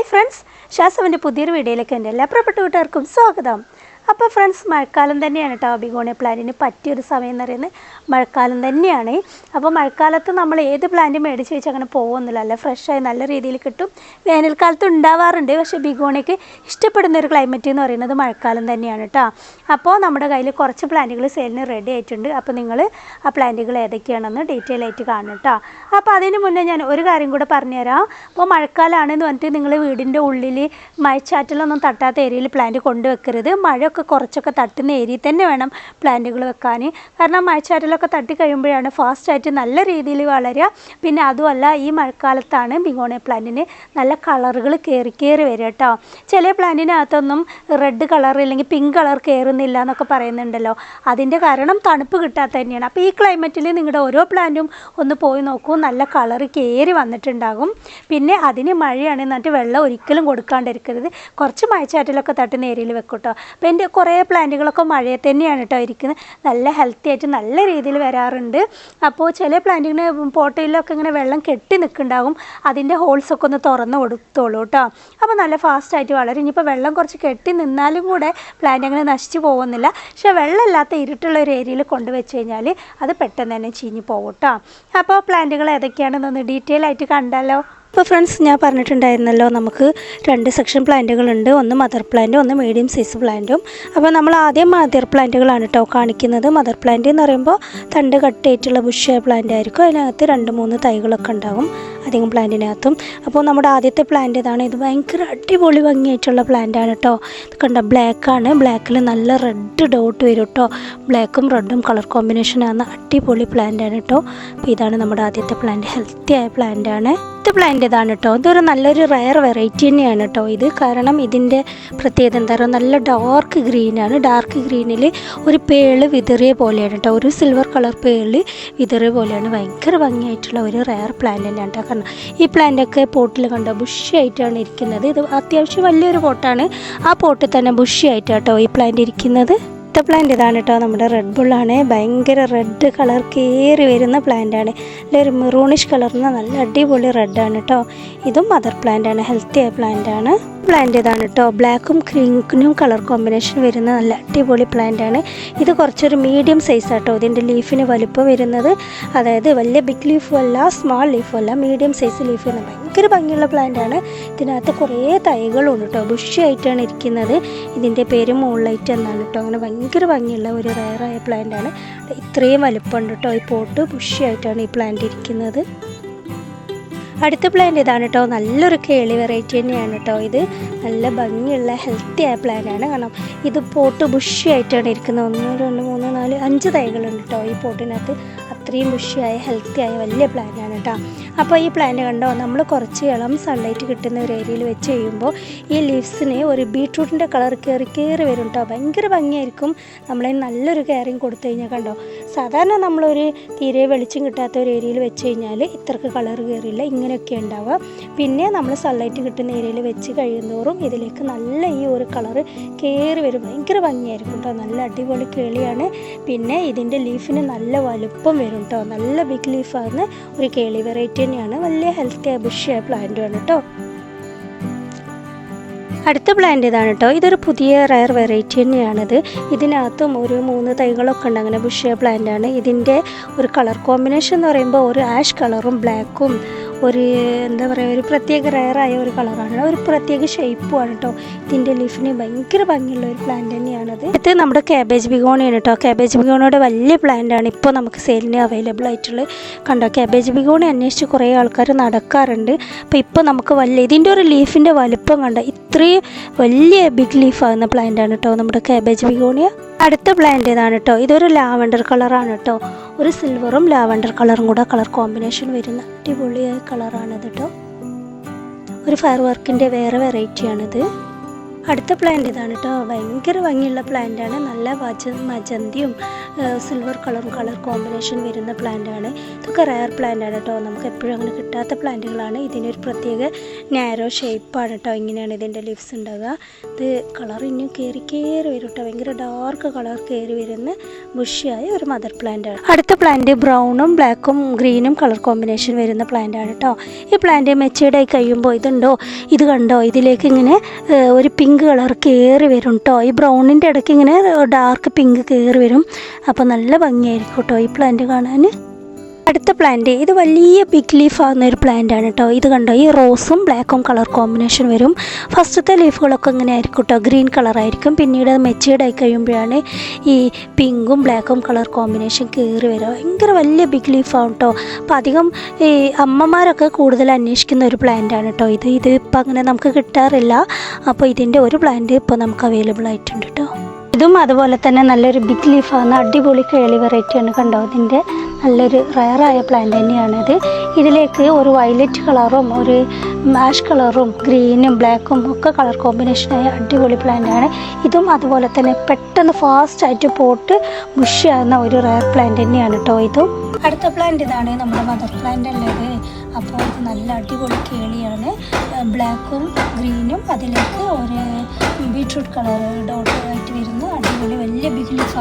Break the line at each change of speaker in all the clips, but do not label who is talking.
Hi friends ഷാസവന്റെ പുതിയൊരു വീഡിയോയിലേക്ക് എന്റെ എല്ലാ പ്രിയപ്പെട്ട കൂട്ടുകാർക്കും സ്വാഗതം. അപ്പോൾ ഫ്രണ്ട്സ് മഴക്കാലം തന്നെയാണ് കേട്ടോ ബിഗോണിയ പ്ലാന്റിന് പറ്റിയൊരു സമയം എന്ന് പറയുന്നത് മഴക്കാലം തന്നെയാണ്. അപ്പോൾ മഴക്കാലത്ത് നമ്മൾ ഏത് പ്ലാന്റ് മേടിച്ച് വെച്ച് അങ്ങനെ പോകുന്നില്ല അല്ല? ഫ്രഷായി നല്ല രീതിയിൽ കിട്ടും. വേനൽക്കാലത്ത് ഉണ്ടാവാറുണ്ട്. പക്ഷേ ബിഗോണിക്ക് ഇഷ്ടപ്പെടുന്ന ഒരു ക്ലൈമറ്റ് എന്ന് പറയുന്നത് മഴക്കാലം തന്നെയാണ് കേട്ടോ അപ്പോൾ നമ്മുടെ കയ്യിൽ കുറച്ച് പ്ലാന്റുകൾ സെയിലിന് റെഡി ആയിട്ടുണ്ട്. അപ്പോൾ നിങ്ങൾ ആ പ്ലാന്റുകൾ ഏതൊക്കെയാണെന്ന് ഡീറ്റെയിൽ ആയിട്ട് കാണും കേട്ടോ അപ്പോൾ അതിന് മുന്നേ ഞാൻ ഒരു കാര്യം കൂടെ പറഞ്ഞുതരാം. അപ്പോൾ മഴക്കാലമാണെന്ന് പറഞ്ഞിട്ട് നിങ്ങൾ വീടിന്റെ ഉള്ളിൽ മഴച്ചാറ്റിലൊന്നും തട്ടാത്ത ഏരിയയിൽ പ്ലാന്റ് കൊണ്ടുവെക്കരുത്. മഴയൊക്കെ കുറച്ചൊക്കെ തട്ടുന്ന ഏരിയയിൽ തന്നെ വേണം പ്ലാന്റുകൾ വെക്കാൻ. കാരണം മഴച്ചാറ്റിലൊക്കെ തട്ടി കഴിയുമ്പോഴാണ് ഫാസ്റ്റായിട്ട് നല്ല രീതിയിൽ വളരുക. പിന്നെ അതുമല്ല ഈ മഴക്കാലത്താണ് ബിഗോണിയ പ്ലാന്റിന് നല്ല കളറുകൾ കയറി കയറി വരിക കേട്ടോ. ചില പ്ലാന്റിനകത്തൊന്നും റെഡ് കളർ അല്ലെങ്കിൽ പിങ്ക് കളർ കയറുന്നില്ല എന്നൊക്കെ പറയുന്നുണ്ടല്ലോ. അതിന്റെ കാരണം തണുപ്പ് കിട്ടാത്ത തന്നെയാണ്. അപ്പോൾ ഈ ക്ലൈമറ്റിൽ നിങ്ങളുടെ ഓരോ പ്ലാന്റും ഒന്ന് പോയി നോക്കൂ. നല്ല കളർ കയറി വന്നിട്ടുണ്ടാകും. പിന്നെ അതിന് മഴയാണ് എന്നിട്ട് വെള്ളം ഒരിക്കലും കൊടുക്കാണ്ടിരിക്കരുത്. കുറച്ച് മഴച്ചാറ്റിലൊക്കെ തട്ടുന്ന ഏരിയയിൽ വെക്കും കേട്ടോ. അപ്പോൾ എന്റെ കുറേ പ്ലാന്റുകളൊക്കെ മഴയെ തന്നെയാണ് കേട്ടോ ഇരിക്കുന്നത് നല്ല ഹെൽത്തി ആയിട്ട് നല്ല രീതിയിൽ വരാറുണ്ട്. അപ്പോൾ ചില പ്ലാന്റിന് പോട്ടയിലൊക്കെ ഇങ്ങനെ വെള്ളം കെട്ടി നിൽക്കുന്നുണ്ടാകും അതിന്റെ ഹോൾസൊക്കെ ഒന്ന് തുറന്ന് കൊടുത്തോളൂ കേട്ടോ അപ്പോൾ നല്ല ഫാസ്റ്റായിട്ട് വളരും. ഇനിയിപ്പോൾ വെള്ളം കുറച്ച് കെട്ടി നിന്നാലും കൂടെ പ്ലാന്റ് അങ്ങനെ നശിച്ചു പോകുന്നില്ല. പക്ഷേ വെള്ളമില്ലാത്ത ഇരുട്ടുള്ള ഒരു ഏരിയയിൽ കൊണ്ടുവച്ച് കഴിഞ്ഞാൽ അത് പെട്ടെന്ന് തന്നെ ചീഞ്ഞ് പോകും കേട്ടോ അപ്പോൾ പ്ലാന്റുകൾ ഏതൊക്കെയാണെന്നൊന്ന് ഡീറ്റെയിൽ ആയിട്ട് കണ്ടാലോ? അപ്പോൾ ഫ്രണ്ട്സ് ഞാൻ പറഞ്ഞിട്ടുണ്ടായിരുന്നല്ലോ നമുക്ക് രണ്ട് സെക്ഷൻ പ്ലാന്റുകളുണ്ട് ഒന്ന് മദർ പ്ലാന്റും ഒന്ന് മീഡിയം സൈസ് പ്ലാന്റും അപ്പോൾ നമ്മൾ ആദ്യം മദർ പ്ലാന്റുകളാണ് കേട്ടോ കാണിക്കുന്നത്. മദർ പ്ലാന്റ് എന്ന് പറയുമ്പോൾ തണ്ട് കട്ടായിട്ടുള്ള ബുഷ് പ്ലാന്റ് ആയിരിക്കും. അതിനകത്ത് രണ്ട് മൂന്ന് തൈകളൊക്കെ ഉണ്ടാകും അധികം പ്ലാന്റിനകത്തും. അപ്പോൾ നമ്മുടെ ആദ്യത്തെ പ്ലാന്റ് ഇതാണ്. ഇത് ഭയങ്കര അടിപൊളി ഭംഗിയായിട്ടുള്ള പ്ലാന്റാണ് കേട്ടോ ഇത് കണ്ട ബ്ലാക്കാണ് ബ്ലാക്കിൽ നല്ല റെഡ് ഡോട്ട് വരും കേട്ടോ ബ്ലാക്കും റെഡും കളർ കോമ്പിനേഷനാണ് അടിപൊളി പ്ലാന്റാണ് കേട്ടോ അപ്പോൾ ഇതാണ് നമ്മുടെ ആദ്യത്തെ പ്ലാന്റ് ഹെൽത്തി ആയ പ്ലാന്റാണ് ഇത് പ്ലാന്റ് ഇതാണ് കേട്ടോ ഇതൊരു നല്ലൊരു റയർ വെറൈറ്റി തന്നെയാണ് കേട്ടോ ഇത് കാരണം ഇതിന്റെ പ്രത്യേകത എന്താ പറയുക നല്ല ഡാർക്ക് ഗ്രീനാണ് ഡാർക്ക് ഗ്രീനിൽ ഒരു പേൾ വിതറിയ പോലെയാണ് കേട്ടോ ഒരു സിൽവർ കളർ പേൾ വിതറിയ പോലെയാണ്. ഭയങ്കര ഭംഗിയായിട്ടുള്ള ഒരു റയർ പ്ലാന്റ് തന്നെയാണ് കേട്ടോ കാരണം ഈ പ്ലാന്റൊക്കെ പോട്ടിൽ കണ്ടോ? ബുഷിയായിട്ടാണ് ഇരിക്കുന്നത്. ഇത് അത്യാവശ്യം വലിയൊരു പോട്ടാണ്. ആ പോട്ടിൽ തന്നെ ബുഷി ആയിട്ടാണ് കേട്ടോ ഈ പ്ലാന്റ് ഇരിക്കുന്നത്. ഇത്ത പ്ലാന്റ് ഇതാണ് കേട്ടോ നമ്മുടെ റെഡ് ബുള്ളാണ് ഭയങ്കര റെഡ് കളർ കയറി വരുന്ന പ്ലാന്റാണ് ഒരു മെറൂണിഷ് കളറിന് നല്ല അടിപൊളി റെഡ് ആണ് കേട്ടോ ഇതും മദർ പ്ലാന്റാണ് ഹെൽത്തി ആയ പ്ലാന്റാണ് പ്ലാന്റ് ഇതാണ് കേട്ടോ ബ്ലാക്കും ക്രീനും കളർ കോമ്പിനേഷൻ വരുന്ന നല്ല അടിപൊളി ആണ്. ഇത് കുറച്ചൊരു മീഡിയം സൈസ് ആട്ടോ. ഇതിന്റെ ലീഫിന് വലുപ്പം വരുന്നത് അതായത് വലിയ ബിഗ് ലീഫും അല്ല സ്മാൾ ലീഫും അല്ല മീഡിയം സൈസ് ലീഫ് വരുന്നത് ഭയങ്കര ഭംഗിയുള്ള പ്ലാന്റാണ് ഇതിനകത്ത് കുറേ തൈകളുണ്ട് കേട്ടോ ബുഷിയായിട്ടാണ് ഇരിക്കുന്നത്. ഇതിന്റെ പേര് മൂൺലൈറ്റ് എന്നാണ് കേട്ടോ അങ്ങനെ ഭയങ്കര ഭംഗിയുള്ള ഒരു റയറായ ആണ്. ഇത്രയും വലുപ്പമുണ്ട് കേട്ടോ ഈ പോട്ട് ബുഷിയായിട്ടാണ് ഈ പ്ലാന്റ് ഇരിക്കുന്നത്. അടുത്ത പ്ലാന്റ് ഇതാണ് കേട്ടോ നല്ലൊരു കേളി വെറൈറ്റി തന്നെയാണ് കേട്ടോ ഇത്. നല്ല ഭംഗിയുള്ള ഹെൽത്തി ആയ പ്ലാന്റാണ് കാരണം ഇത് പോട്ട് ബുഷി ആയിട്ടാണ് ഇരിക്കുന്നത്. ഒന്ന് രണ്ട് മൂന്ന് നാല് അഞ്ച് തൈകളുണ്ട് കേട്ടോ ഈ പോട്ടിനകത്ത്. അത്രയും ബുഷിയായ ഹെൽത്തി ആയ വലിയ പ്ലാന്റാണ് കേട്ടോ അപ്പോൾ ഈ പ്ലാന്റ് കണ്ടോ നമ്മൾ കുറച്ച് ഇളം സൺലൈറ്റ് കിട്ടുന്ന ഒരു ഏരിയയിൽ വെച്ച് കഴിയുമ്പോൾ ഈ ലീവ്സിന് ഒരു ബീട്രൂട്ടിന്റെ കളർ കയറി കയറി വരും കേട്ടോ ഭയങ്കര ഭംഗിയായിരിക്കും. നമ്മളതിന് നല്ലൊരു കെയറിങ് കൊടുത്തു കഴിഞ്ഞാൽ കണ്ടോ. സാധാരണ നമ്മളൊരു തീരെ വെളിച്ചം കിട്ടാത്ത ഒരു ഏരിയയിൽ വെച്ച് കഴിഞ്ഞാൽ ഇത്രക്ക് കളർ കയറില്ല ഇങ്ങനെയൊക്കെ ഉണ്ടാവുക. പിന്നെ നമ്മൾ സൺലൈറ്റ് കിട്ടുന്ന ഏരിയയിൽ വെച്ച് കഴിയുന്നതോറും ഇതിലേക്ക് നല്ല ഈ ഒരു കളർ കയറി വരും. ഭയങ്കര ഭംഗിയായിരിക്കും കേട്ടോ നല്ല അടിപൊളി കേളിയാണ്. പിന്നെ ഇതിന്റെ ലീഫിന് നല്ല വലുപ്പം വരും കേട്ടോ നല്ല ബിഗ് ലീഫാണ് ഒരു കേളി വെറൈറ്റി തന്നെയാണ്. വലിയ ഹെൽത്തി ബുഷിയ പ്ലാന്റുമാണ് കേട്ടോ അടുത്ത പ്ലാന്റ് ഇതാണ് കേട്ടോ ഇതൊരു പുതിയ റയർ വെറൈറ്റി തന്നെയാണിത്. ഇതിനകത്തും ഒരു മൂന്ന് തൈകളൊക്കെ ഉണ്ട്. അങ്ങനെ ബുഷിയ ആണ്. ഇതിന്റെ ഒരു കളർ കോമ്പിനേഷൻ എന്ന് പറയുമ്പോൾ ഒരു ആഷ് കളറും ബ്ലാക്കും ഒരു എന്താ പറയുക ഒരു പ്രത്യേക റയറായ ഒരു കളറാണ് ഒരു പ്രത്യേക ഷേപ്പുമാണ് കേട്ടോ ഇതിന്റെ ലീഫിന് ഭയങ്കര ഭംഗിയുള്ള ഒരു പ്ലാന്റ് തന്നെയാണത്. ഇത് നമ്മുടെ കാബേജ് ബിഗോണിയാണ് കേട്ടോ കാബേജ് ബിഗോണിയുടെ വലിയ പ്ലാന്റാണ് ഇപ്പോൾ നമുക്ക് സെയിലിന് അവൈലബിൾ ആയിട്ടുള്ളത്. കണ്ടോ കാബേജ് ബിഗോണി അന്വേഷിച്ച് കുറേ ആൾക്കാർ നടക്കാറുണ്ട്. അപ്പോൾ ഇപ്പോൾ നമുക്ക് വലിയ ഇതിന്റെ ഒരു ലീഫിന്റെ വലുപ്പം കണ്ട ഇത്രയും വലിയ ബിഗ് ലീഫ് ലീഫാകുന്ന പ്ലാന്റാണ് കേട്ടോ നമ്മുടെ കാബേജ് ബിഗോണിയ അടുത്ത പ്ലാന്റ് ഇതാണ് കേട്ടോ ഇതൊരു ലാവൻഡർ കളറാണ് കേട്ടോ ഒരു സിൽവറും ലാവണ്ടർ കളറും കൂടെ കളർ കോമ്പിനേഷൻ വരുന്ന അടിപൊളിയായ കളറാണിത് കേട്ടോ ഒരു ഫയർ വർക്കിന്റെ വേറെ വെറൈറ്റിയാണിത് അടുത്ത പ്ലാന്റ് ഇതാണ് കേട്ടോ ഭയങ്കര ഭംഗിയുള്ള പ്ലാന്റാണ് നല്ല വജ മജന്തിയും സിൽവർ കളറും കളർ കോമ്പിനേഷൻ വരുന്ന പ്ലാന്റാണ് ഇതൊക്കെ റയർ പ്ലാന്റാണ് കേട്ടോ നമുക്ക് എപ്പോഴും അങ്ങനെ കിട്ടാത്ത പ്ലാന്റുകളാണ് ഇതിനൊരു പ്രത്യേക നാരോ ഷേപ്പാണ് കേട്ടോ ഇങ്ങനെയാണ് ഇതിന്റെ ലീവ്സ് ഉണ്ടാവുക ഇത് കളർ ഇനി കയറി കയറി വരും കേട്ടോ ഭയങ്കര ഡാർക്ക് കളർ കയറി വരുന്ന ബുഷിയായ ഒരു മദർ പ്ലാന്റാണ് അടുത്ത പ്ലാന്റ് ബ്രൗണും ബ്ലാക്കും ഗ്രീനും കളർ കോമ്പിനേഷൻ വരുന്ന പ്ലാന്റാണ് കേട്ടോ ഈ പ്ലാന്റ് മെച്ചേഡായി കഴിയുമ്പോൾ ഇതുണ്ടോ? ഇത് കണ്ടോ? ഇതിലേക്ക് ഇങ്ങനെ ഒരു പിങ്ക് കളർ കയറി വരും കേട്ടോ ഈ ബ്രൗണിന്റെ ഇടയ്ക്ക് ഇങ്ങനെ ഡാർക്ക് പിങ്ക് കയറി വരും. അപ്പോൾ നല്ല ഭംഗിയായിരിക്കും കേട്ടോ ഈ പ്ലാന്റ് കാണാൻ. അടുത്ത പ്ലാന്റ് ഇത് വലിയ ബിഗ് ലീഫ് ആകുന്ന ഒരു പ്ലാന്റ് ആണ് കേട്ടോ ഇത് കണ്ടോ? ഈ റോസും ബ്ലാക്കും കളർ കോമ്പിനേഷൻ വരും. ഫസ്റ്റത്തെ ലീഫുകളൊക്കെ ഇങ്ങനെ ആയിരിക്കും കേട്ടോ ഗ്രീൻ കളർ ആയിരിക്കും. പിന്നീട് അത് മെച്ചേർഡ് ആയി കഴിയുമ്പോഴാണ് ഈ പിങ്കും ബ്ലാക്കും കളർ കോമ്പിനേഷൻ കയറി വരിക. ഭയങ്കര വലിയ ബിഗ് ലീഫാണ് കേട്ടോ അപ്പോൾ അധികം ഈ അമ്മമാരൊക്കെ കൂടുതൽ അന്വേഷിക്കുന്ന ഒരു പ്ലാന്റ് ആണ് കേട്ടോ ഇത്. ഇത് ഇപ്പം അങ്ങനെ നമുക്ക് കിട്ടാറില്ല. അപ്പോൾ ഇതിന്റെ ഒരു പ്ലാന്റ് ഇപ്പോൾ നമുക്ക് അവൈലബിൾ ആയിട്ടുണ്ട് കേട്ടോ ഇതും അതുപോലെ തന്നെ നല്ലൊരു ബിഗ് ലീഫാണ് അടിപൊളി കേളി വെറൈറ്റിയാണ് കണ്ടോ ഇതിന്റെ നല്ലൊരു റയറായ പ്ലാന്റ് തന്നെയാണിത്. ഇതിലേക്ക് ഒരു വയലറ്റ് കളറും ഒരു മാഷ് കളറും ഗ്രീനും ബ്ലാക്കും ഒക്കെ കളർ കോമ്പിനേഷനായ അടിപൊളി പ്ലാന്റാണ് ഇതും അതുപോലെ തന്നെ പെട്ടെന്ന് ഫാസ്റ്റായിട്ട് പോട്ട് ബുഷിയാകുന്ന ഒരു റയർ പ്ലാന്റ് തന്നെയാണ് കേട്ടോ ഇതും. അടുത്ത പ്ലാന്റ് ഇതാണ് നമ്മുടെ മദർ പ്ലാന്റ് ഉള്ളത്. അപ്പോൾ ഇത് നല്ല അടിപൊളി കേളിയാണ്. ബ്ലാക്കും ഗ്രീനും അതിലേക്ക് ഒരു ബീട്രൂട്ട് കളർ ഡോട്ട് ആയിട്ട് വരുന്ന അടിപൊളി വലിയ ബിഗ് ലീഫ്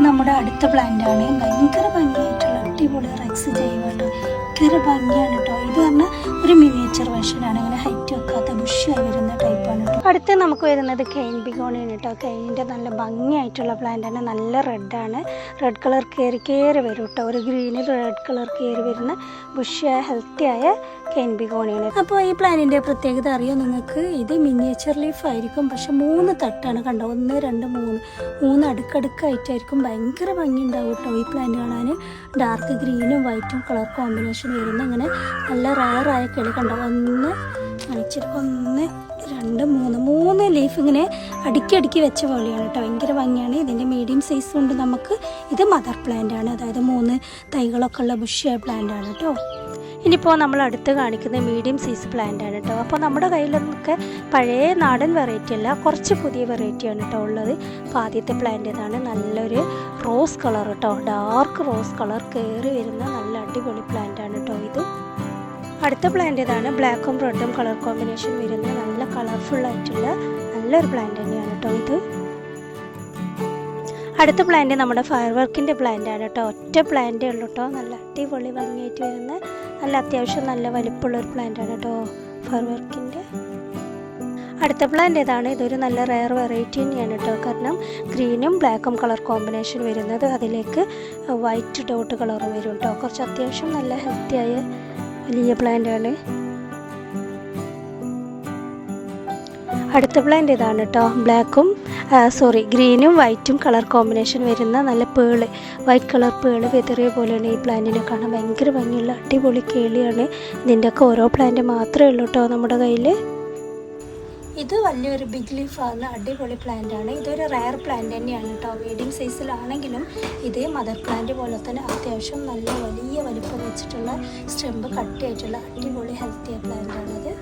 നമ്മുടെ അടുത്ത പ്ലാന്റ് ആണ് ഭയങ്കര ഭംഗിയായിട്ടുള്ള അടിപൊളി റെക്സ് ചെയ്യുന്നുണ്ട് ഭയങ്കര ഭംഗിയാണ് കേട്ടോ ഇത് പറഞ്ഞാൽ ഒരു മിനിയേച്ചർ ആണ്. അങ്ങനെ ഹൈറ്റ് വെക്കാത്ത ബുഷായി വരുന്ന ടൈപ്പാണ് കേട്ടോ അടുത്ത് നമുക്ക് വരുന്നത് കെയിൻ ബിഗോണിയാണ് കേട്ടോ കെയിന്റെ നല്ല ഭംഗിയായിട്ടുള്ള പ്ലാന്റ് ആണ് നല്ല റെഡാണ് റെഡ് കളർ കയറി കയറി വരും കേട്ടോ ഒരു ഗ്രീനിൽ റെഡ് കളർ കയറി വരുന്ന ബുഷായ ഹെൽത്തിയായ കെയിൻ ബിഗോണിയാണ് അപ്പോൾ ഈ പ്ലാന്റിന്റെ പ്രത്യേകത അറിയോ? നിങ്ങൾക്ക് ഇത് മിനിയേച്ചർ ലീഫ് ആയിരിക്കും. പക്ഷെ മൂന്ന് തട്ടാണ് കണ്ടോ? ഒന്ന് രണ്ട് മൂന്ന്. മൂന്ന് അടുക്കടുക്കായിട്ടായിരിക്കും. ഭയങ്കര ഭംഗി ഉണ്ടാവും കേട്ടോ ഈ പ്ലാന്റ് കാണാൻ. ഡാർക്ക് ഗ്രീനും വൈറ്റും കളർ കോമ്പിനേഷൻ വരുന്ന അങ്ങനെ നല്ല റയറായ കിളി കണ്ടോ? ഒന്ന് കാണിച്ചിട്ട് ഒന്ന് രണ്ട് മൂന്ന്. മൂന്ന് ലീഫ് ഇങ്ങനെ അടുക്കി അടുക്കി വെച്ച പോലെയാണ് കേട്ടോ. ഭയങ്കര ഭംഗിയാണ്. ഇതിന്റെ മീഡിയം സൈസ് കൊണ്ട് നമുക്ക് ഇത് മദർ പ്ലാന്റ് ആണ്. അതായത് മൂന്ന് തൈകളൊക്കെ ഉള്ള ബുഷിയായ പ്ലാന്റ് ആണ് കേട്ടോ. ഇനിയിപ്പോൾ നമ്മൾ അടുത്ത് കാണിക്കുന്ന മീഡിയം സൈസ് പ്ലാന്റ് ആണ് കേട്ടോ. അപ്പോൾ നമ്മുടെ കയ്യിലൊക്കെ പഴയ നാടൻ വെറൈറ്റി അല്ല കുറച്ച് പുതിയ വെറൈറ്റിയാണ് കേട്ടോ ഉള്ളത്. അപ്പോൾ ആദ്യത്തെ പ്ലാന്റ് ഇതാണ്. നല്ലൊരു റോസ് കളർ കേട്ടോ. ഡാർക്ക് റോസ് കളർ കയറി വരുന്ന നല്ല അടിപൊളി പ്ലാന്റ് ആണ് കേട്ടോ ഇത്. അടുത്ത പ്ലാന്റ് ഇതാണ് ബ്ലാക്കും റെഡും കളർ കോമ്പിനേഷൻ വരുന്ന നല്ല കളർഫുൾ ആയിട്ടുള്ള നല്ലൊരു പ്ലാന്റ് തന്നെയാണ് കേട്ടോ ഇത്. അടുത്ത പ്ലാന്റ് നമ്മുടെ ഫയർ വർക്കിന്റെ പ്ലാന്റ് ആണ് കേട്ടോ ഒറ്റ പ്ലാന്റേ ഉള്ളൂ കേട്ടോ നല്ല അടിപൊളി ഭംഗിയായിട്ട് വരുന്ന നല്ല അത്യാവശ്യം നല്ല വലിപ്പമുള്ള ഒരു പ്ലാന്റ് ആണ് കേട്ടോ ഫയർ വർക്കിന്റെ അടുത്ത പ്ലാന്റ് ഏതാണ്? ഇതൊരു നല്ല റയർ വെറൈറ്റി തന്നെയാണ് കേട്ടോ കാരണം ഗ്രീനും ബ്ലാക്കും കളർ കോമ്പിനേഷൻ വരുന്നത് അതിലേക്ക് വൈറ്റ് ഡോട്ട് കളറും വരും കേട്ടോ കുറച്ച് അത്യാവശ്യം നല്ല ഹെൽത്തിയായ വലിയ പ്ലാന്റ് ആണ് അടുത്ത പ്ലാന്റ് ഇതാണ് കേട്ടോ ബ്ലാക്കും സോറി ഗ്രീനും വൈറ്റും കളർ കോമ്പിനേഷൻ വരുന്ന നല്ല പേൾ വൈറ്റ് കളർ പേൾ വെതറിയ പോലെയാണ് ഈ പ്ലാന്റിനെ കാണാൻ. ഭയങ്കര ഭംഗിയുള്ള അടിപൊളി കേളിയാണ്. ഇതിന്റെയൊക്കെ ഓരോ പ്ലാന്റ് മാത്രമേ ഉള്ളൂ കേട്ടോ നമ്മുടെ കയ്യിൽ ഇത് വലിയൊരു ബിഗ് ലീഫ് ആകുന്ന അടിപൊളി പ്ലാന്റ് ആണ്. ഇതൊരു റയർ പ്ലാന്റ് തന്നെയാണ് കേട്ടോ. മീഡിയം സൈസിലാണെങ്കിലും ഇത് മദർ പ്ലാന്റ് പോലെ തന്നെ അത്യാവശ്യം നല്ല വലിയ വലിപ്പം വെച്ചിട്ടുള്ള സ്റ്റെമ്പ് കട്ടിയായിട്ടുള്ള അടിപൊളി ഹെൽത്തിയ പ്ലാന്റ് ആണിത്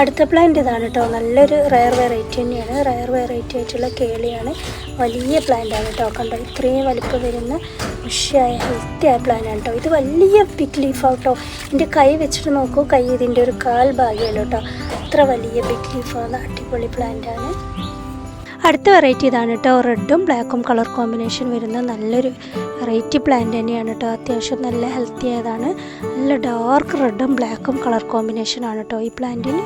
അടുത്ത പ്ലാന്റ് ഇതാണ് കേട്ടോ. നല്ലൊരു റയർ വെറൈറ്റി തന്നെയാണ്. റയർ വെറൈറ്റി ആയിട്ടുള്ള കേളിയാണ്. വലിയ പ്ലാന്റ് ആണ് കേട്ടോ. കണ്ടോ? ഇത്രയും വലിപ്പം വരുന്ന ഉഷയായ ഹെൽത്തിയായ പ്ലാന്റ് ആണ് കേട്ടോ. ഇത് വലിയ ബിഗ് ലീഫ് കേട്ടോ എന്റെ കൈ വെച്ചിട്ട് നോക്കൂ. കൈ ഇതിന്റെ ഒരു കാൽ ഭാഗ്യമല്ലോ കേട്ടോ. അത്ര വലിയ ബിഗ് ലീഫാണ് അടിപൊളി പ്ലാന്റ് ആണ്. അടുത്ത വെറൈറ്റി ഇതാണ് കേട്ടോ റെഡും ബ്ലാക്കും കളർ കോമ്പിനേഷൻ വരുന്ന നല്ലൊരു വെറൈറ്റി പ്ലാന്റ് തന്നെയാണ് കേട്ടോ അത്യാവശ്യം നല്ല ഹെൽത്തി ആയതാണ്. നല്ല ഡാർക്ക് റെഡും ബ്ലാക്കും കളർ കോമ്പിനേഷൻ ആണ് കേട്ടോ ഈ പ്ലാന്റിന്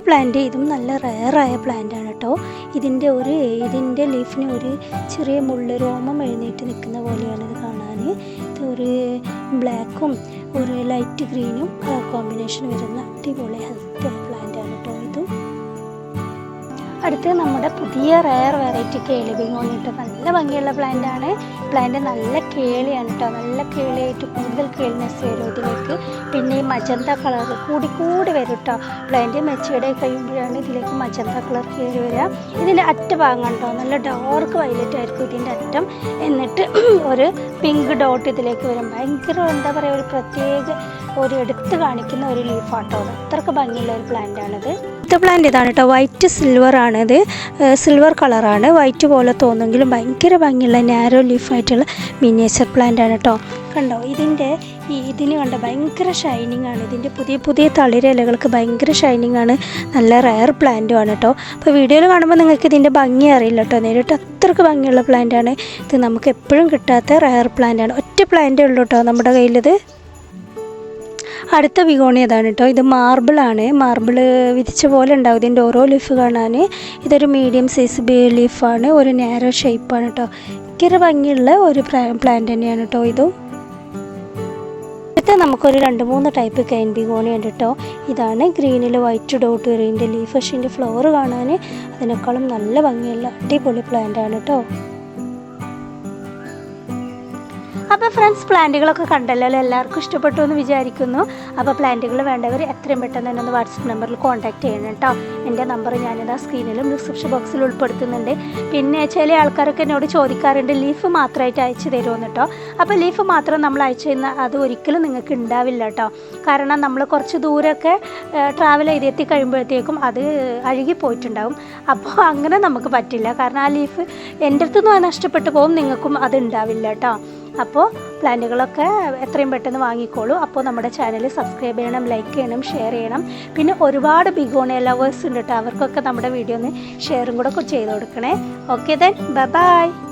പ്ലാന്റ് ഇതും നല്ല റയറായ ആണ് കേട്ടോ ഇതിന്റെ ഒരു ഇതിന്റെ ലീഫിന് ഒരു ചെറിയ മുള്ളു രോമം എഴുന്നേറ്റ് നിൽക്കുന്ന പോലെയാണ് ഇത് കാണാൻ ഇത് ഒരു ബ്ലാക്കും ഒരു ലൈറ്റ് ഗ്രീനും കോമ്പിനേഷൻ വരുന്ന അടിപൊളി ഹെൽത്തി പ്ലാന്റ് ആണ് കേട്ടോ ഇതും. അടുത്ത് നമ്മുടെ പുതിയ റയർ വെറൈറ്റി കേളി ബിങ്ങോണിട്ട് നല്ല ഭംഗിയുള്ള പ്ലാന്റ് ആണ്. പ്ലാന്റ് നല്ല കേളിയാണ് കേട്ടോ നല്ല കേളിയായിട്ട് കൂടുതൽ കേളിനെസ് വരും ഇതിലേക്ക്. പിന്നെ ഈ മജന്ത കളർ കൂടി കൂടി വരും കേട്ടോ പ്ലാന്റ് മെച്ചയുടെ കഴിയുമ്പോഴാണ് ഇതിലേക്ക് മജന്ത കളർ കയറി വരിക ഇതിന്റെ അറ്റ ഭാഗം കണ്ടോ നല്ല ഡാർക്ക് വയലറ്റ് ആയിരിക്കും ഇതിന്റെ അറ്റം. എന്നിട്ട് ഒരു പിങ്ക് ഡോട്ട് ഇതിലേക്ക് വരും. ഭയങ്കര എന്താ പറയുക ഒരു പ്രത്യേക ഒരു എടുത്ത് കാണിക്കുന്ന ഒരു ലീഫാട്ടോ അത് അത്രയ്ക്ക് ഭംഗിയുള്ള ഒരു പ്ലാന്റ് ആണിത്. അടുത്ത പ്ലാന്റ് ഇതാണ് കേട്ടോ വൈറ്റ് സിൽവർ ആണിത്. സിൽവർ കളറാണ് വൈറ്റ് പോലെ തോന്നുമെങ്കിലും ഭയങ്കര ഭംഗിയുള്ള നാരോ ലീഫായിട്ടുള്ള മിനിയേച്ചർ പ്ലാന്റ് ആണ് കേട്ടോ കണ്ടോ? ഇതിന്റെ ഈ ഇതിന് കണ്ട ഭയങ്കര ഷൈനിങ് ആണ്. ഇതിന്റെ പുതിയ പുതിയ തളിരിലകൾക്ക് ഭയങ്കര ഷൈനിങ് ആണ്. നല്ല റയർ പ്ലാന്റും ആണ് കേട്ടോ അപ്പോൾ വീഡിയോയിൽ കാണുമ്പോൾ നിങ്ങൾക്ക് ഇതിന്റെ ഭംഗി അറിയില്ല കേട്ടോ നേരിട്ട് അത്രയ്ക്ക് ഭംഗിയുള്ള പ്ലാന്റ് ആണ്. ഇത് നമുക്ക് എപ്പോഴും കിട്ടാത്ത റയർ പ്ലാന്റ് ആണ്. ഒറ്റ പ്ലാന്റേ ഉള്ളൂ കേട്ടോ നമ്മുടെ കയ്യിലിത്. അടുത്ത വിഗോണി അതാണ് കേട്ടോ. ഇത് മാർബിളാണ്. മാർബിൾ വിരിച്ച പോലെ ഉണ്ടാവും. ഇതിന്റെ ഓരോ ലീഫ് കാണാൻ. ഇതൊരു മീഡിയം സൈസ് ബേ ലീഫാണ് ഒരു നാരോ ഷേപ്പാണ് കേട്ടോ. ഭയങ്കര ഭംഗിയുള്ള ഒരു പ്ലാന്റ് തന്നെയാണ് കേട്ടോ ഇതും. അടുത്ത നമുക്കൊരു രണ്ട് മൂന്ന് ടൈപ്പ് കെയിൻ ബിഗോണി ഉണ്ട് കേട്ടോ. ഇതാണ് ഗ്രീനിൽ വൈറ്റ് ഡോട്ട് വരീന്റെ ലീഫ് പക്ഷേ ഫ്ലവർ കാണാൻ അതിനേക്കാളും നല്ല ഭംഗിയുള്ള അടിപൊളി പ്ലാന്റ് ആണ് കേട്ടോ. അപ്പോൾ ഫ്രണ്ട്സ് പ്ലാന്റുകളൊക്കെ കണ്ടല്ലോ എല്ലാവർക്കും ഇഷ്ടപ്പെട്ടു എന്ന് വിചാരിക്കുന്നു. അപ്പോൾ പ്ലാന്റുകൾ വേണ്ടവർ എത്രയും പെട്ടെന്ന് തന്നെ ഒന്ന് വാട്സപ്പ് നമ്പറിൽ കോൺടാക്ട് ചെയ്യണം കേട്ടോ. എന്റെ നമ്പർ ഞാനിത് ആ സ്ക്രീനിലും ഡിസ്ക്രിപ്ഷൻ ബോക്സിൽ ഉൾപ്പെടുത്തുന്നുണ്ട്. പിന്നെ ചില ആൾക്കാരൊക്കെ എന്നോട് ചോദിക്കാറുണ്ട് ലീഫ് മാത്രമായിട്ട് അയച്ചു തരുമെന്ന് കേട്ടോ. അപ്പോൾ ലീഫ് മാത്രം നമ്മൾ അയച്ചു തരുന്ന അത് ഒരിക്കലും നിങ്ങൾക്ക് ഉണ്ടാവില്ല കേട്ടോ. കാരണം നമ്മൾ കുറച്ച് ദൂരമൊക്കെ ട്രാവൽ ചെയ്തെത്തി കഴിയുമ്പോഴത്തേക്കും അത് അഴുകി പോയിട്ടുണ്ടാവും. അപ്പോൾ അങ്ങനെ നമുക്ക് പറ്റില്ല. കാരണം ആ ലീഫ് എന്റെ അടുത്തുനിന്ന് നഷ്ടപ്പെട്ടു പോകും നിങ്ങൾക്കും അത് ഉണ്ടാവില്ല കേട്ടോ. അപ്പോൾ പ്ലാന്റുകളൊക്കെ എത്രയും പെട്ടെന്ന് വാങ്ങിക്കോളൂ. അപ്പോൾ നമ്മുടെ ചാനൽ സബ്സ്ക്രൈബ് ചെയ്യണം ലൈക്ക് ചെയ്യണം ഷെയർ ചെയ്യണം. പിന്നെ ഒരുപാട് ബിഗോണിയ ലവേഴ്സ് ഉണ്ട് കേട്ടോ അവർക്കൊക്കെ നമ്മുടെ വീഡിയോ ഒന്ന് ഷെയറും കൂടെ ചെയ്ത് കൊടുക്കണേ. Okay then bye